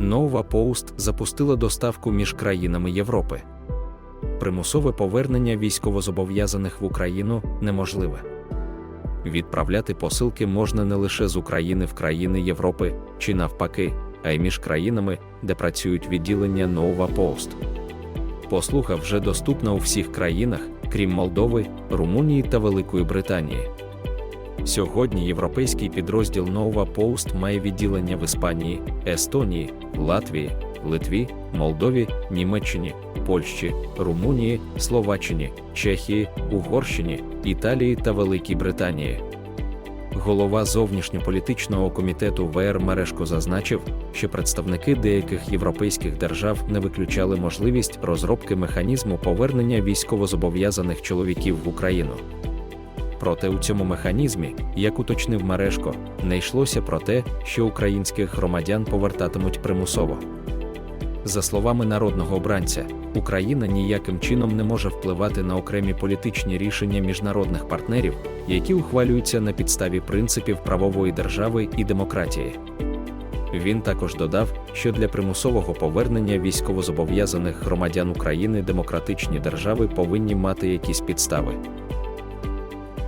Нова Поуст запустила доставку між країнами Європи. Примусове повернення військовозобов'язаних в Україну неможливе. Відправляти посилки можна не лише з України в країни Європи чи навпаки, а й між країнами, де працюють відділення Нова Поуст. Послуга вже доступна у всіх країнах, крім Молдови, Румунії та Великої Британії. Сьогодні європейський підрозділ Нова Поуст має відділення в Іспанії, Естонії, Латвії, Литві, Молдові, Німеччині, Польщі, Румунії, Словаччині, Чехії, Угорщині, Італії та Великій Британії. Голова зовнішньополітичного комітету ВР Мерешко зазначив, що представники деяких європейських держав не виключали можливість розробки механізму повернення військовозобов'язаних чоловіків в Україну. Проте у цьому механізмі, як уточнив Мережко, не йшлося про те, що українських громадян повертатимуть примусово. За словами народного обранця, Україна ніяким чином не може впливати на окремі політичні рішення міжнародних партнерів, які ухвалюються на підставі принципів правової держави і демократії. Він також додав, що для примусового повернення військовозобов'язаних громадян України демократичні держави повинні мати якісь підстави.